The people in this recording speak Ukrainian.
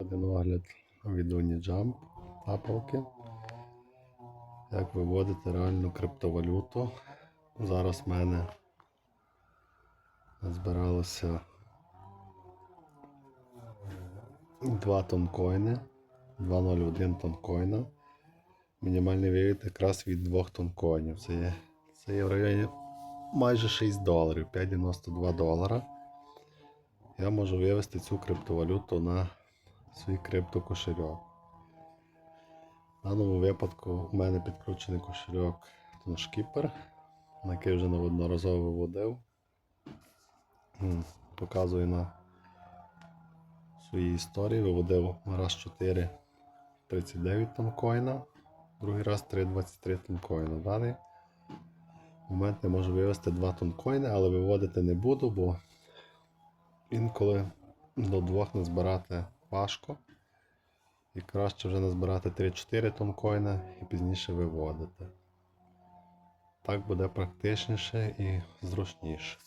Один огляд від Unijump тапалки. Як виводити реальну криптовалюту. Зараз в мене збиралося два тонкоїни, 201 тонкоїна. Мінімальний вивід якраз від двох тонкоїнів. Це є, це є в районі майже 6 доларів, 5,92 долара. Я можу вивести цю криптовалюту на свій криптокошельок. В даному випадку у мене підключений кошельок TonShipper, на який вже неодноразово виводив. Показую на своїй історії. Виводив раз 4 39 тонкоїна, другий раз 3,23 тонкоїна. В даний момент я можу вивести 2 тонкоїни, але виводити не буду, бо інколи до двох назбирати важко. І краще вже назбирати 3-4 тонкоїна і пізніше виводити. Так буде практичніше і зручніше.